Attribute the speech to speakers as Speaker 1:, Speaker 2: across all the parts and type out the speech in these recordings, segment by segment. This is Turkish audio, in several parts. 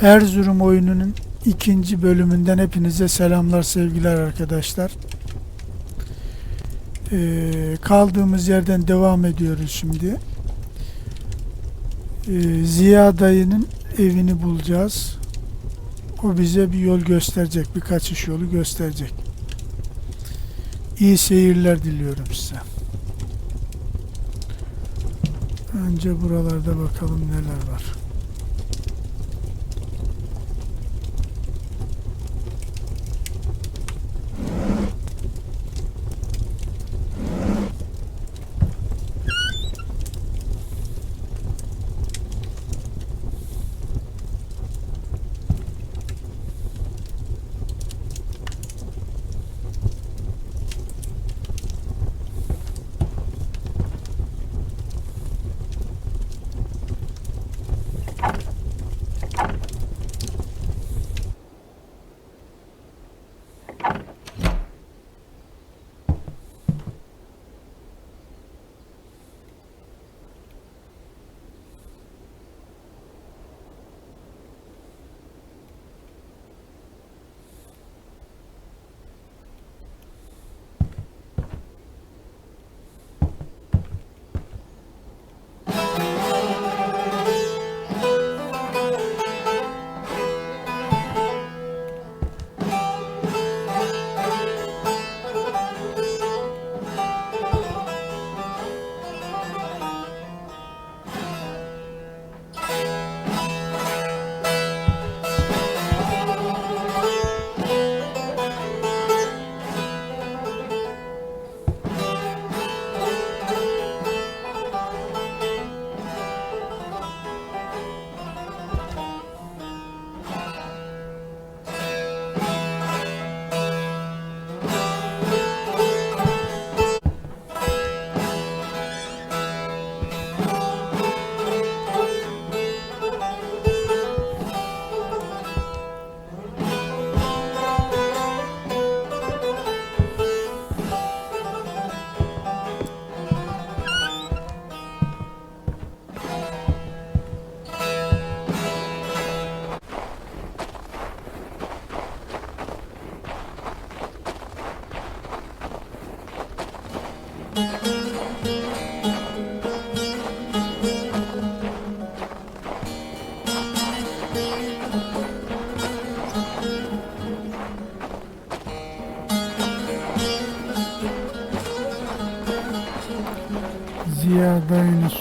Speaker 1: Erzurum oyununun ikinci bölümünden hepinize selamlar sevgiler arkadaşlar. Ee, kaldığımız yerden devam ediyoruz şimdi. Ee, Ziya dayının evini bulacağız. O bize bir yol gösterecek, bir kaçış yolu gösterecek. İyi seyirler diliyorum size. Önce buralarda bakalım neler var.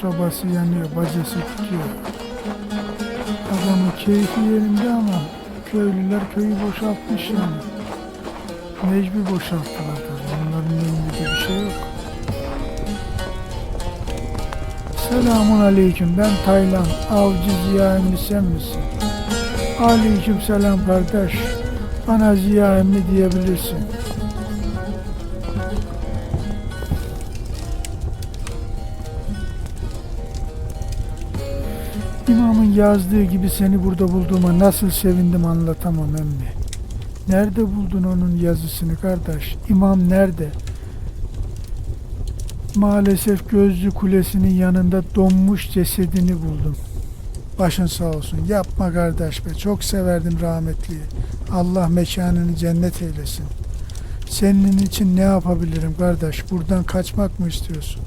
Speaker 1: Sobası yanıyor, bacası tutuyor. Adamın keyfi yerinde ama köylüler köyü boşaltmış yani. Mecbur boşalttılar tabii. Onların elinde bir şey yok. Selamun aleyküm. Ben Taylan. Avcı Ziya emmi sen misin? Aleyküm selam kardeş. Bana Ziya emmi diyebilirsin. İmamın yazdığı gibi seni burada bulduğuma nasıl sevindim anlatamam emmi. Nerede buldun onun yazısını kardeş? İmam nerede? Maalesef Gözlü Kulesi'nin yanında donmuş cesedini buldum. Başın sağ olsun. Yapma kardeş be. Çok severdim rahmetliyi. Allah mekanını cennet eylesin. Senin için ne yapabilirim kardeş? Buradan kaçmak mı istiyorsun?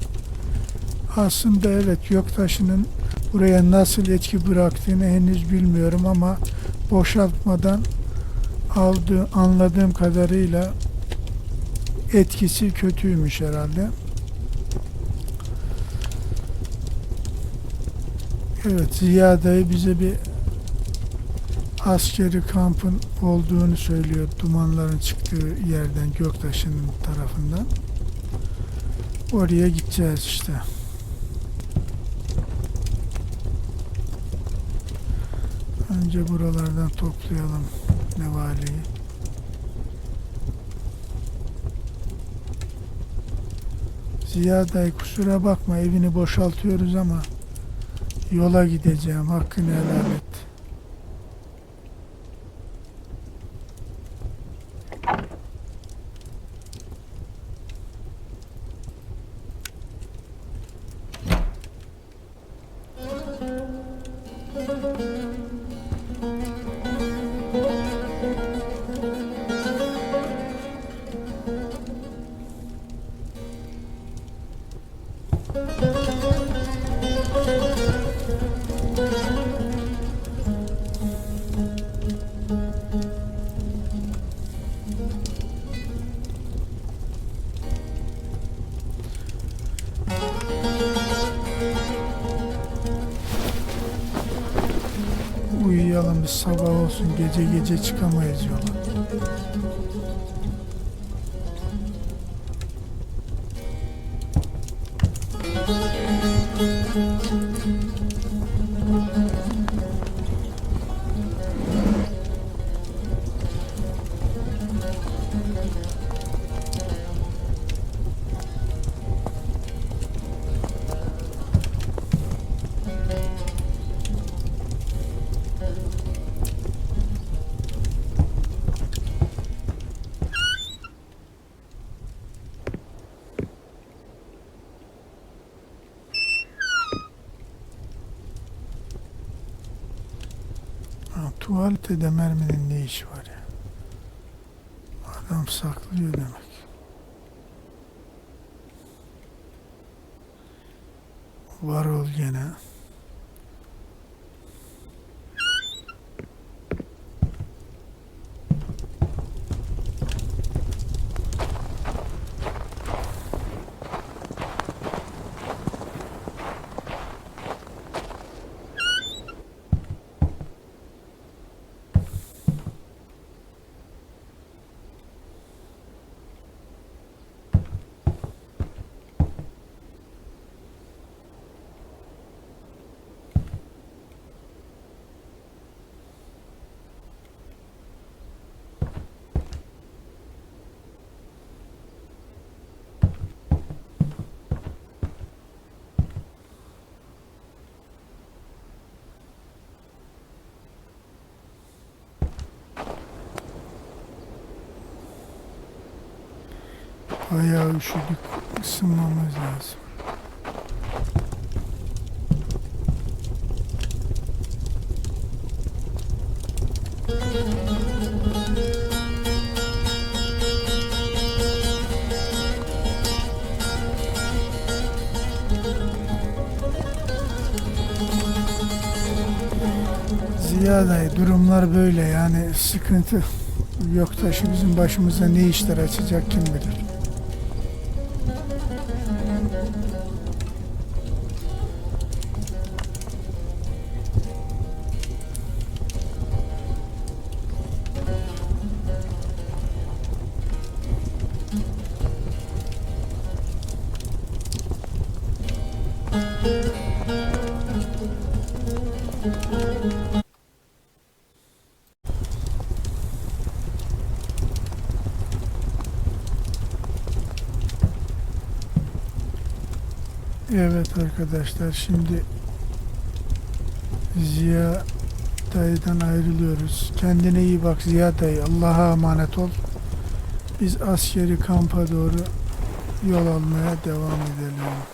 Speaker 1: Aslında evet Göktaş'ın buraya nasıl etki bıraktığını henüz bilmiyorum ama boşaltmadan aldığı anladığım kadarıyla etkisi kötüymüş herhalde. Evet Ziya dayı bize bir askeri kampın olduğunu söylüyor dumanların çıktığı yerden Göktaş'ın tarafından. Oraya gideceğiz işte. Önce buralardan toplayalım nevaleyi. Ziya dayı kusura bakma evini boşaltıyoruz ama yola gideceğim hakkını helal et. Uyuyalım biz sabah olsun gece gece çıkamayız yola. Tuvalete merminin ne işi var ya? Adam saklıyor demek. Var ol gene. Bayağı üşüdük. ısınmamız lazım. Ziya dayı durumlar böyle yani sıkıntı yok taşı bizim başımıza ne işler açacak kim bilir. Evet arkadaşlar şimdi Ziya dayıdan ayrılıyoruz. Kendine iyi bak Ziya dayı. Allah'a emanet ol. Biz askeri kampa doğru yol almaya devam edelim.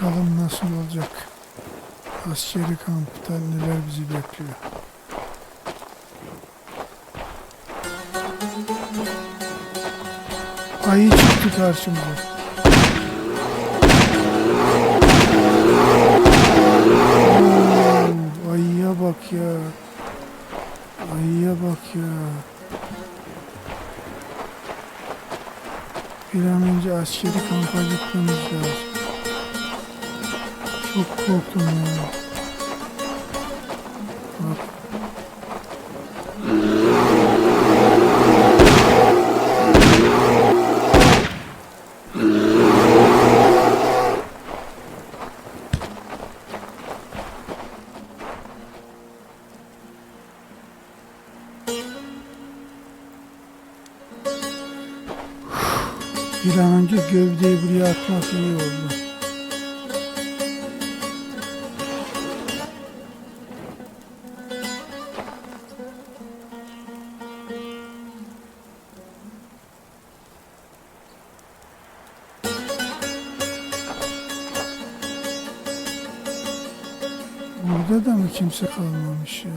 Speaker 1: Bakalım nasıl olacak. Askeri kampta neler bizi bekliyor. Ayı çıktı karşımıza. Ayıya bak ya. Ayıya bak ya. Bir an önce askeri kampa gitmemiz lazım. Çok korktum ya. Bak. Bir an önce gövdeyi buraya atmak iyi oldu. Burada da mı kimse kalmamış ya?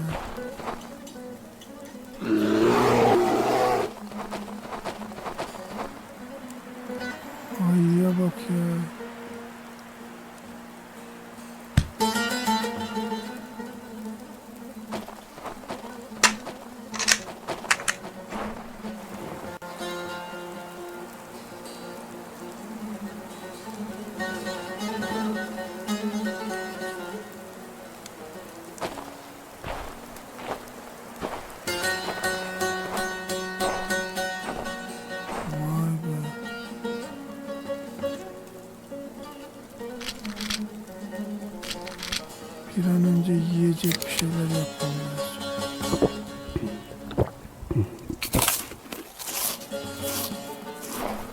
Speaker 1: あっ。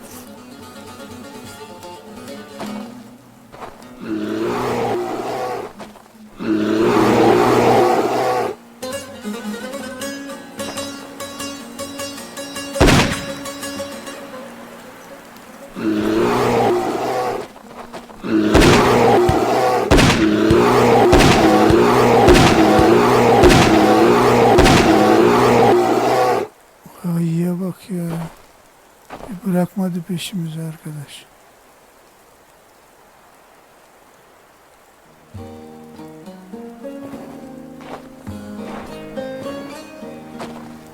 Speaker 1: Bırakmadı peşimizi arkadaş.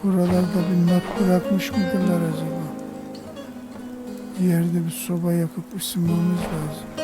Speaker 1: Buralarda bir not bırakmış mıdırlar acaba? Yerde bir soba yakıp ısınmamız lazım.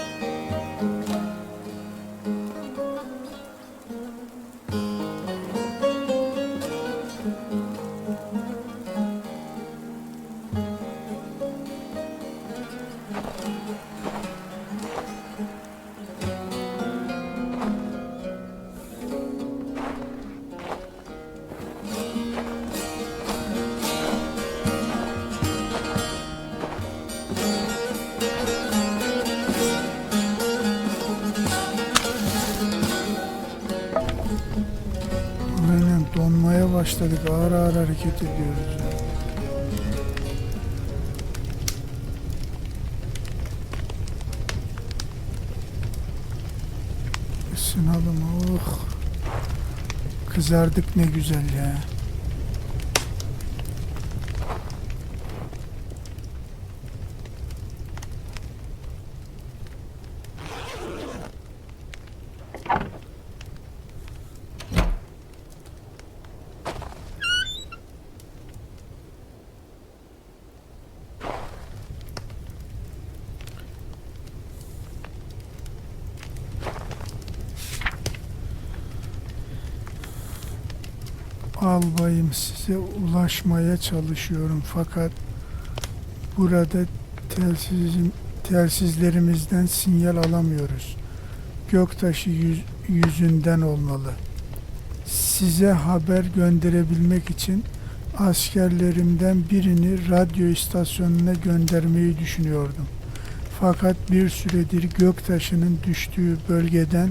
Speaker 1: Başladık. Ağır ağır hareket ediyoruz. Isınalım. Oh. Kızardık ne güzel ya. Albayım size ulaşmaya çalışıyorum fakat burada telsizim, telsizlerimizden sinyal alamıyoruz. Göktaşı yüz- yüzünden olmalı. Size haber gönderebilmek için askerlerimden birini radyo istasyonuna göndermeyi düşünüyordum. Fakat bir süredir göktaşının düştüğü bölgeden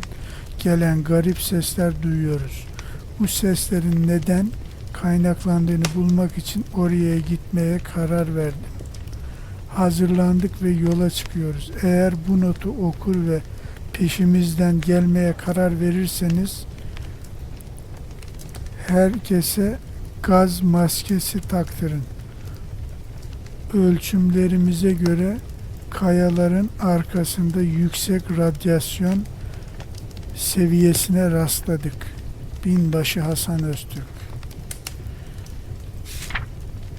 Speaker 1: gelen garip sesler duyuyoruz. Bu seslerin neden kaynaklandığını bulmak için oraya gitmeye karar verdim. Hazırlandık ve yola çıkıyoruz. Eğer bu notu okur ve peşimizden gelmeye karar verirseniz herkese gaz maskesi taktırın. Ölçümlerimize göre kayaların arkasında yüksek radyasyon seviyesine rastladık. Binbaşı Hasan Öztürk.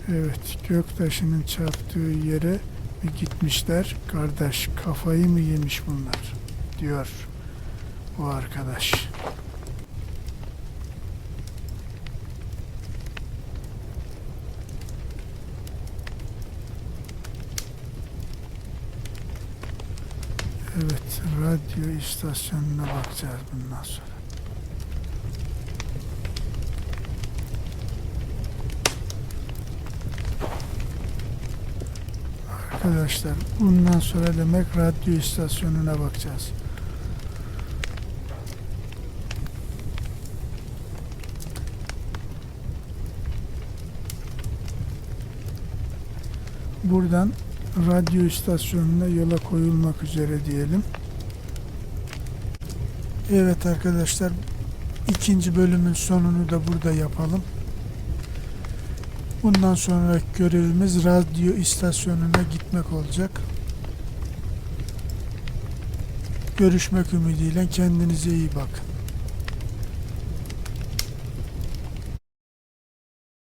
Speaker 1: Evet, göktaşının çarptığı yere mi gitmişler? Kardeş, kafayı mı yemiş bunlar? Diyor bu arkadaş. Evet, radyo istasyonuna bakacağız bundan sonra. Arkadaşlar bundan sonra demek radyo istasyonuna bakacağız. Buradan radyo istasyonuna yola koyulmak üzere diyelim. Evet arkadaşlar ikinci bölümün sonunu da burada yapalım. Bundan sonraki görevimiz radyo istasyonuna gitmek olacak. Görüşmek ümidiyle kendinize iyi bakın.